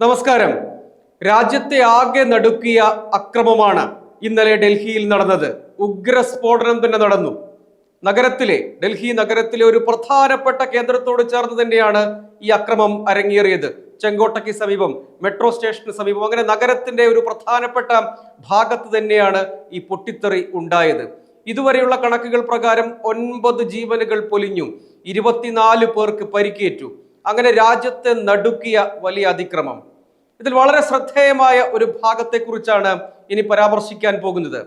നമസ്കാരം. രാജ്യത്തെ ആകെ നടുക്കിയ അക്രമമാണ് ഇന്നലെ ഡൽഹിയിൽ നടന്നത്. ഉഗ്ര സ്ഫോടനം തന്നെ നടന്നു. നഗരത്തിലെ ഡൽഹി നഗരത്തിലെ ഒരു പ്രധാനപ്പെട്ട കേന്ദ്രത്തോട് ചേർന്ന് തന്നെയാണ് ഈ അക്രമം അരങ്ങേറിയത്. ചെങ്കോട്ടയ്ക്ക് സമീപം മെട്രോ സ്റ്റേഷന് സമീപം അങ്ങനെ നഗരത്തിന്റെ ഒരു പ്രധാനപ്പെട്ട ഭാഗത്ത് തന്നെയാണ് ഈ പൊട്ടിത്തെറി ഉണ്ടായത്. ഇതുവരെയുള്ള കണക്കുകൾ പ്രകാരം ഒൻപത് ജീവനുകൾ പൊലിഞ്ഞു ഇരുപത്തിനാല് പേർക്ക് പരിക്കേറ്റു. അങ്ങനെ രാജ്യത്തെ നടുക്കിയ വലിയ അതിക്രമം. ഇതിൽ വളരെ ശ്രദ്ധേയമായ ഒരു ഭാഗത്തെക്കുറിച്ചാണ് ഇനി പരാമർശിക്കാൻ പോകുന്നത്.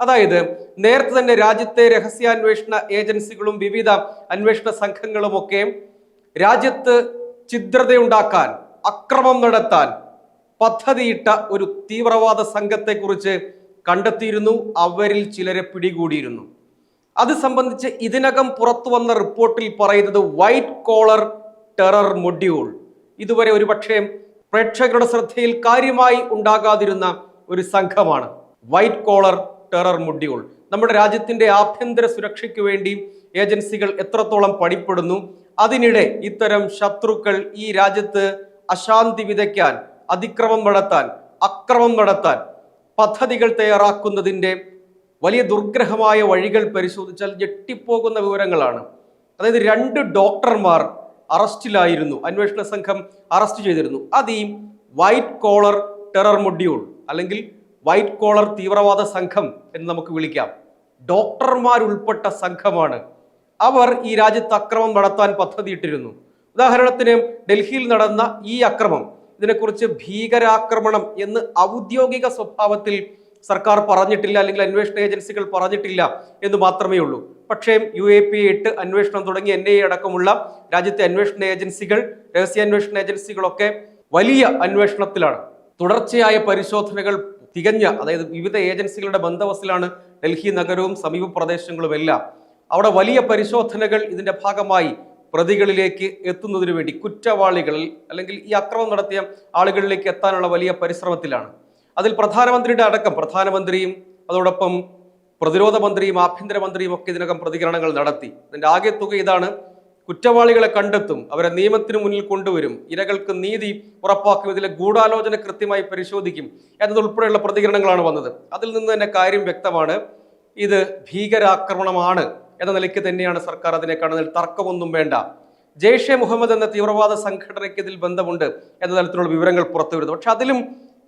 അതായത് നേരത്തെ തന്നെ രാജ്യത്തെ രഹസ്യാന്വേഷണ ഏജൻസികളും വിവിധ അന്വേഷണ സംഘങ്ങളും ഒക്കെ രാജ്യത്ത് ഛിദ്രതയുണ്ടാക്കാൻ അക്രമം നടത്താൻ പദ്ധതിയിട്ട ഒരു തീവ്രവാദ സംഘത്തെക്കുറിച്ച് കണ്ടെത്തിയിരുന്നു. അവരിൽ ചിലരെ പിടികൂടിയിരുന്നു. അത് സംബന്ധിച്ച് ഇതിനകം പുറത്തു വന്ന റിപ്പോർട്ടിൽ പറയുന്നത് വൈറ്റ് കോളർ ടെറർ മൊഡ്യൂൾ. ഇതുവരെ ഒരുപക്ഷെ പ്രേക്ഷകരുടെ ശ്രദ്ധയിൽ കാര്യമായി ഉണ്ടാകാതിരുന്ന ഒരു സംഘമാണ് വൈറ്റ് കോളർ ടെറർ മുഡ്യൂൾ നമ്മുടെ രാജ്യത്തിന്റെ ആഭ്യന്തര സുരക്ഷയ്ക്ക് വേണ്ടി ഏജൻസികൾ എത്രത്തോളം പണിപ്പെടുന്നു അതിനിടെ ഇത്തരം ശത്രുക്കൾ ഈ രാജ്യത്ത് അശാന്തി വിതയ്ക്കാൻ അതിക്രമം നടത്താൻ അക്രമം നടത്താൻ പദ്ധതികൾ തയ്യാറാക്കുന്നതിന്റെ വലിയ ദുർഗ്രഹമായ വഴികൾ പരിശോധിച്ചാൽ ഞെട്ടിപ്പോകുന്ന വിവരങ്ങളാണ്. അതായത് രണ്ട് ഡോക്ടർമാർ അറസ്റ്റിലായിരുന്നു. അന്വേഷണ സംഘം അറസ്റ്റ് ചെയ്തിരുന്നു. അത് ഈ വൈറ്റ് കോളർ ടെറർ മൊഡ്യൂൾ അല്ലെങ്കിൽ വൈറ്റ് കോളർ തീവ്രവാദ സംഘം എന്ന് നമുക്ക് വിളിക്കാം. ഡോക്ടർമാരുൾപ്പെട്ട സംഘമാണ്. അവർ ഈ രാജ്യത്ത് അക്രമം നടത്താൻ പദ്ധതിയിട്ടിരുന്നു. ഉദാഹരണത്തിന് ഡൽഹിയിൽ നടന്ന ഈ അക്രമം ഇതിനെക്കുറിച്ച് ഭീകരാക്രമണം എന്ന് ഔദ്യോഗിക സ്വഭാവത്തിൽ സർക്കാർ പറഞ്ഞിട്ടില്ല അല്ലെങ്കിൽ അന്വേഷണ ഏജൻസികൾ പറഞ്ഞിട്ടില്ല എന്ന് മാത്രമേ ഉള്ളൂ പക്ഷേ യു എ പി എട്ട് അന്വേഷണം തുടങ്ങി എൻ ഐ എ അടക്കമുള്ള രാജ്യത്തെ അന്വേഷണ ഏജൻസികൾ രഹസ്യാന്വേഷണ ഏജൻസികളൊക്കെ വലിയ അന്വേഷണത്തിലാണ്. തുടർച്ചയായ പരിശോധനകൾ തികഞ്ഞ അതായത് വിവിധ ഏജൻസികളുടെ ബന്ധവസിലാണ് ഡൽഹി നഗരവും സമീപ പ്രദേശങ്ങളും എല്ലാം. അവിടെ വലിയ പരിശോധനകൾ ഇതിന്റെ ഭാഗമായി പ്രതികളിലേക്ക് എത്തുന്നതിന് വേണ്ടി കുറ്റവാളികളിൽ അല്ലെങ്കിൽ ഈ അക്രമം നടത്തിയ ആളുകളിലേക്ക് എത്താനുള്ള വലിയ പരിശ്രമത്തിലാണ്. അതിൽ പ്രധാനമന്ത്രിയുടെ അടക്കം പ്രധാനമന്ത്രിയും അതോടൊപ്പം പ്രതിരോധ മന്ത്രിയും ആഭ്യന്തരമന്ത്രിയും ഒക്കെ ഇതിനകം പ്രതികരണങ്ങൾ നടത്തി. ഇതിന്റെ ആകെ തുക ഇതാണ്. കുറ്റവാളികളെ കണ്ടെത്തും അവരെ നിയമത്തിന് മുന്നിൽ കൊണ്ടുവരും ഇരകൾക്ക് നീതി ഉറപ്പാക്കും ഇതിലെ ഗൂഢാലോചന കൃത്യമായി പരിശോധിക്കും എന്നതുൾപ്പെടെയുള്ള പ്രതികരണങ്ങളാണ് വന്നത്. അതിൽ നിന്ന് തന്നെ കാര്യം വ്യക്തമാണ്. ഇത് ഭീകരാക്രമണമാണ് എന്ന നിലയ്ക്ക് തന്നെയാണ് സർക്കാർ അതിനെ കാണുന്നതിൽ തർക്കമൊന്നും വേണ്ട. ജെയ്ഷെ മുഹമ്മദ് എന്ന തീവ്രവാദ സംഘടനയ്ക്ക് ഇതിൽ ബന്ധമുണ്ട് എന്ന തരത്തിലുള്ള വിവരങ്ങൾ പുറത്തു വരുന്നു. പക്ഷെ അതിലും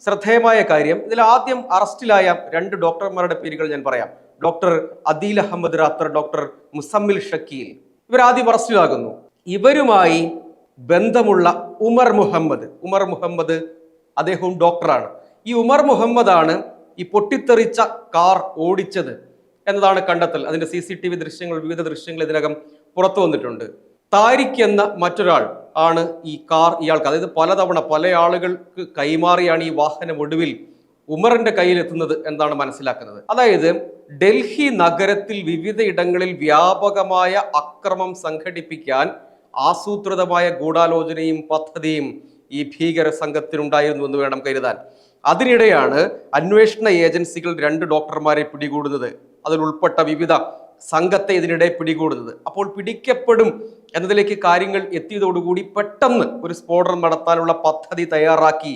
ശ്രദ്ധേയമായ കാര്യം ഇതിൽ ആദ്യം അറസ്റ്റിലായ രണ്ട് ഡോക്ടർമാരുടെ പേരുകൾ ഞാൻ പറയാം. ഡോക്ടർ അദീൽ അഹമ്മദ് റാത്തർ ഡോക്ടർ മുസമ്മിൽ ഷക്കീൽ ഇവർ ആദ്യം അറസ്റ്റിലാകുന്നു ഇവരുമായി ബന്ധമുള്ള ഉമർ മുഹമ്മദ്. ഉമർ മുഹമ്മദ് അദ്ദേഹവും ഡോക്ടറാണ്. ഈ ഉമർ മുഹമ്മദാണ് ഈ പൊട്ടിത്തെറിച്ച കാർ ഓടിച്ചത് എന്നതാണ് കണ്ടെത്തൽ. അതിന്റെ സി സി ടി വി ദൃശ്യങ്ങൾ വിവിധ ദൃശ്യങ്ങൾ ഇതിനകം പുറത്തു വന്നിട്ടുണ്ട്. താരിഖ് എന്ന മറ്റൊരാൾ ആണ് ഈ കാർ ഇയാൾക്ക്. അതായത് പലതവണ പല ആളുകൾക്ക് കൈമാറിയാണ് ഈ വാഹനം ഒടുവിൽ ഉമറിന്റെ കയ്യിലെത്തുന്നത് എന്താണ് മനസ്സിലാക്കുന്നത്. അതായത് ഡൽഹി നഗരത്തിൽ വിവിധ ഇടങ്ങളിൽ വ്യാപകമായ അക്രമം സംഘടിപ്പിക്കാൻ ആസൂത്രിതമായ ഗൂഢാലോചനയും പദ്ധതിയും ഈ ഭീകര സംഘത്തിനുണ്ടായിരുന്നു എന്ന് വേണം കരുതാൻ. അതിനിടെയാണ് അന്വേഷണ ഏജൻസികൾ രണ്ട് ഡോക്ടർമാരെ പിടികൂടുന്നത്. അതിൽ ഉൾപ്പെട്ട വിവിധ സംഘത്തെ ഇതിനിടെ പിടികൂടുന്നത്. അപ്പോൾ പിടിക്കപ്പെടും എന്നതിലേക്ക് കാര്യങ്ങൾ എത്തിയതോടുകൂടി പെട്ടെന്ന് ഒരു സ്ഫോടനം നടത്താനുള്ള പദ്ധതി തയ്യാറാക്കി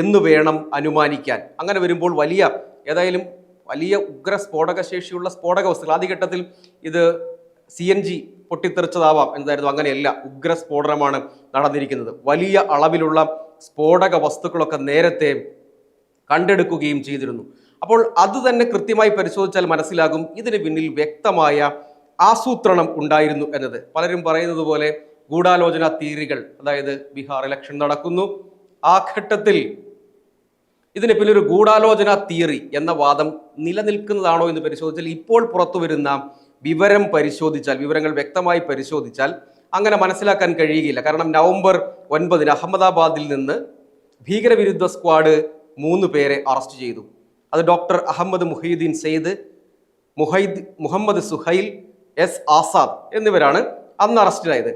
എന്ന് വേണം അനുമാനിക്കാൻ. അങ്ങനെ വരുമ്പോൾ വലിയ ഏതായാലും വലിയ ഉഗ്ര സ്ഫോടക ശേഷിയുള്ള സ്ഫോടക വസ്തുക്കൾ ആദ്യഘട്ടത്തിൽ ഇത് സി എൻ ജി പൊട്ടിത്തെറിച്ചതാവാം എന്നതായിരുന്നു അങ്ങനെയല്ല ഉഗ്ര സ്ഫോടനമാണ് നടന്നിരിക്കുന്നത്. വലിയ അളവിലുള്ള സ്ഫോടക വസ്തുക്കളൊക്കെ നേരത്തെ കണ്ടെടുക്കുകയും ചെയ്തിരുന്നു. അപ്പോൾ അത് തന്നെ കൃത്യമായി പരിശോധിച്ചാൽ മനസ്സിലാകും ഇതിന് പിന്നിൽ വ്യക്തമായ ആസൂത്രണം ഉണ്ടായിരുന്നു എന്നത്. പലരും പറയുന്നത് പോലെ ഗൂഢാലോചന തീയറികൾ അതായത് ബീഹാർ ഇലക്ഷൻ നടക്കുന്നു ആ ഘട്ടത്തിൽ ഇതിന് പിന്നൊരു ഗൂഢാലോചന തിയറി എന്ന വാദം നിലനിൽക്കുന്നതാണോ എന്ന് പരിശോധിച്ചാൽ ഇപ്പോൾ പുറത്തു വരുന്ന വിവരം പരിശോധിച്ചാൽ വിവരങ്ങൾ വ്യക്തമായി പരിശോധിച്ചാൽ അങ്ങനെ മനസ്സിലാക്കാൻ കഴിയുകയില്ല. കാരണം നവംബർ ഒൻപതിന് അഹമ്മദാബാദിൽ നിന്ന് ഭീകരവിരുദ്ധ സ്ക്വാഡ് മൂന്ന് പേരെ അറസ്റ്റ് ചെയ്തു. അത് ഡോക്ടർ അഹമ്മദ് മുഹീദ്ദീൻ സെയ്ദ് മുഹൈദ് മുഹമ്മദ് സുഹൈൽ എസ് ആസാദ് എന്നിവരാണ് അന്ന് അറസ്റ്റിലായത്.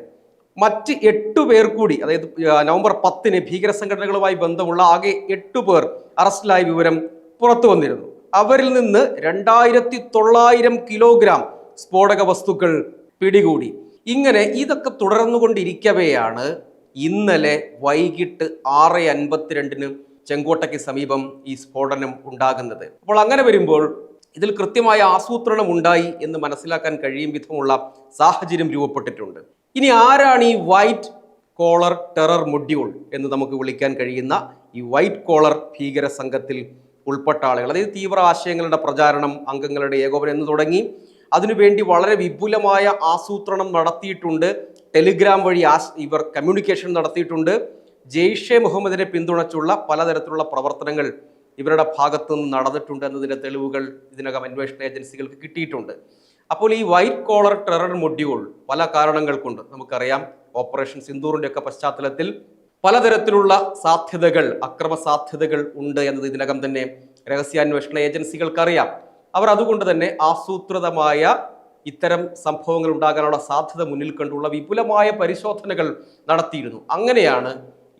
മറ്റ് എട്ടു പേർ കൂടി അതായത് നവംബർ പത്തിന് ഭീകര സംഘടനകളുമായി ബന്ധമുള്ള ആകെ എട്ടു പേർ അറസ്റ്റിലായ വിവരം പുറത്തു വന്നിരുന്നു. അവരിൽ നിന്ന് രണ്ടായിരത്തി തൊള്ളായിരം കിലോഗ്രാം സ്ഫോടക വസ്തുക്കൾ പിടികൂടി. ഇങ്ങനെ ഇതൊക്കെ തുടർന്നുകൊണ്ടിരിക്കവെയാണ് ഇന്നലെ വൈകിട്ട് ആറ് അൻപത്തിരണ്ടിന് ചെങ്കോട്ടയ്ക്ക് സമീപം ഈ സ്ഫോടനം ഉണ്ടാകുന്നത്. അപ്പോൾ അങ്ങനെ വരുമ്പോൾ ഇതിൽ കൃത്യമായ ആസൂത്രണം ഉണ്ടായി എന്ന് മനസ്സിലാക്കാൻ കഴിയും വിധമുള്ള സാഹചര്യം രൂപപ്പെട്ടിട്ടുണ്ട്. ഇനി ആരാണ് ഈ വൈറ്റ് കോളർ ടെറർ മൊഡ്യൂൾ എന്ന് നമുക്ക് വിളിക്കാൻ കഴിയുന്ന ഈ വൈറ്റ് കോളർ ഭീകര സംഘത്തിൽ ഉൾപ്പെട്ട ആളുകൾ? അതായത് തീവ്ര ആശയങ്ങളുടെ പ്രചാരണം അംഗങ്ങളുടെ ഏകോപനം എന്ന് തുടങ്ങി അതിനുവേണ്ടി വളരെ വിപുലമായ ആസൂത്രണം നടത്തിയിട്ടുണ്ട്. ടെലിഗ്രാം വഴി ആസ് ഇവർ കമ്മ്യൂണിക്കേഷൻ നടത്തിയിട്ടുണ്ട്. ജെയ്ഷെ മുഹമ്മദിനെ പിന്തുണച്ചുള്ള പലതരത്തിലുള്ള പ്രവർത്തനങ്ങൾ ഇവരുടെ ഭാഗത്തുനിന്ന് നടന്നിട്ടുണ്ട് എന്നതിന്റെ തെളിവുകൾ ഇതിനകം അന്വേഷണ ഏജൻസികൾക്ക് കിട്ടിയിട്ടുണ്ട്. അപ്പോൾ ഈ വൈറ്റ് കോളർ ടെറർ മൊഡ്യൂൾ പല കാരണങ്ങൾ കൊണ്ട് നമുക്കറിയാം ഓപ്പറേഷൻ സിന്ദൂറിന്റെ ഒക്കെ പശ്ചാത്തലത്തിൽ പലതരത്തിലുള്ള സാധ്യതകൾ അക്രമ സാധ്യതകൾ ഉണ്ട് എന്നത് ഇതിനകം തന്നെ രഹസ്യാന്വേഷണ ഏജൻസികൾക്കറിയാം. അവർ അതുകൊണ്ട് തന്നെ ആസൂത്രിതമായ ഇത്തരം സംഭവങ്ങൾ ഉണ്ടാകാനുള്ള സാധ്യത മുന്നിൽ കണ്ടുള്ള വിപുലമായ പരിശോധനകൾ നടത്തിയിരുന്നു. അങ്ങനെയാണ്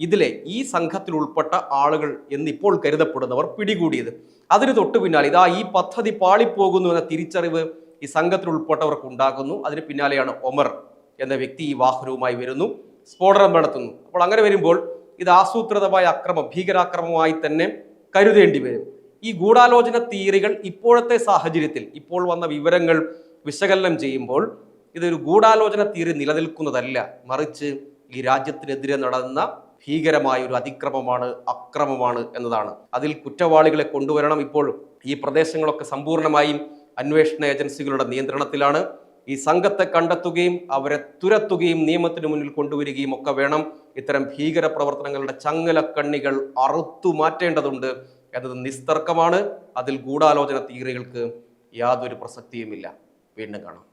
ഇതിലെ ഈ സംഘത്തിൽ ഉൾപ്പെട്ട ആളുകൾ എന്നിപ്പോൾ കരുതപ്പെടുന്നവർ പിടികൂടിയത്. അതിന് തൊട്ടു പിന്നാലെ ഇതാ ഈ പദ്ധതി പാളിപ്പോകുന്നു എന്ന തിരിച്ചറിവ് ഈ സംഘത്തിൽ ഉൾപ്പെട്ടവർക്ക് ഉണ്ടാകുന്നു അതിന് പിന്നാലെയാണ് ഒമർ എന്ന വ്യക്തി ഈ വാഹനവുമായി വരുന്നു. സ്ഫോടനം നടത്തുന്നു. അപ്പോൾ അങ്ങനെ വരുമ്പോൾ ഇത് ആസൂത്രിതമായ അക്രമം ഭീകരാക്രമമായി തന്നെ കരുതേണ്ടി വരും. ഈ ഗൂഢാലോചന തീയറികൾ ഇപ്പോഴത്തെ സാഹചര്യത്തിൽ ഇപ്പോൾ വന്ന വിവരങ്ങൾ വിശകലനം ചെയ്യുമ്പോൾ ഇതൊരു ഗൂഢാലോചന തീയറി നിലനിൽക്കുന്നതല്ല. മറിച്ച് ഈ രാജ്യത്തിനെതിരെ നടന്ന ഭീകരമായ ഒരു അതിക്രമമാണ് അക്രമമാണ് എന്നതാണ്. അതിൽ കുറ്റവാളികളെ കൊണ്ടുവരണം ഇപ്പോൾ ഈ പ്രദേശങ്ങളൊക്കെ സമ്പൂർണമായും അന്വേഷണ ഏജൻസികളുടെ നിയന്ത്രണത്തിലാണ്. ഈ സംഘത്തെ കണ്ടെത്തുകയും അവരെ തുരത്തുകയും നിയമത്തിന് മുന്നിൽ കൊണ്ടുവരികയും ഒക്കെ വേണം. ഇത്തരം ഭീകര പ്രവർത്തനങ്ങളുടെ ചങ്ങലക്കണ്ണികൾ അറുത്തു മാറ്റേണ്ടതുണ്ട് എന്നത് നിസ്തർക്കമാണ്. അതിൽ ഗൂഢാലോചന തീയറികൾക്ക് യാതൊരു പ്രസക്തിയുമില്ല. വീണ്ടും കാണാം.